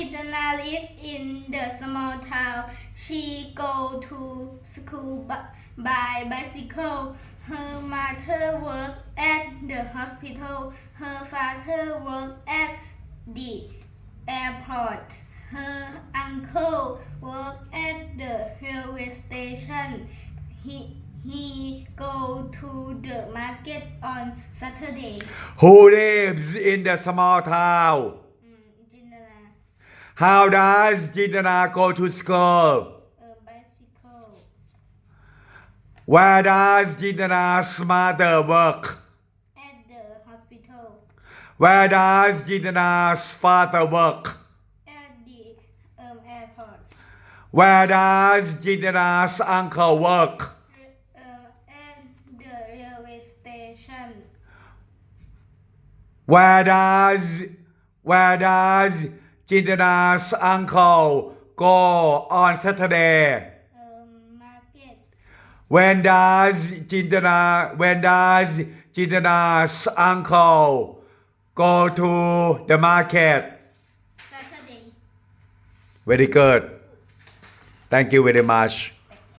Idana live in the small town. She go to school by, bicycle. Her mother works at the hospital. Her father works at the airport. Her uncle works at the railway station. He he go to the market on Saturday. Who lives in the small town? How does Jitana go to school? A bicycle. Where does Jitana's mother work? At the hospital. Where does Jitana's father work? At the um, airport. Where does Jitana's uncle work? Uh, at the railway station. Where does where does Jindana's uncle go on Saturday. Um, market. When does Jindana When does Jindana's uncle go to the market? Saturday. Very good. Thank you very much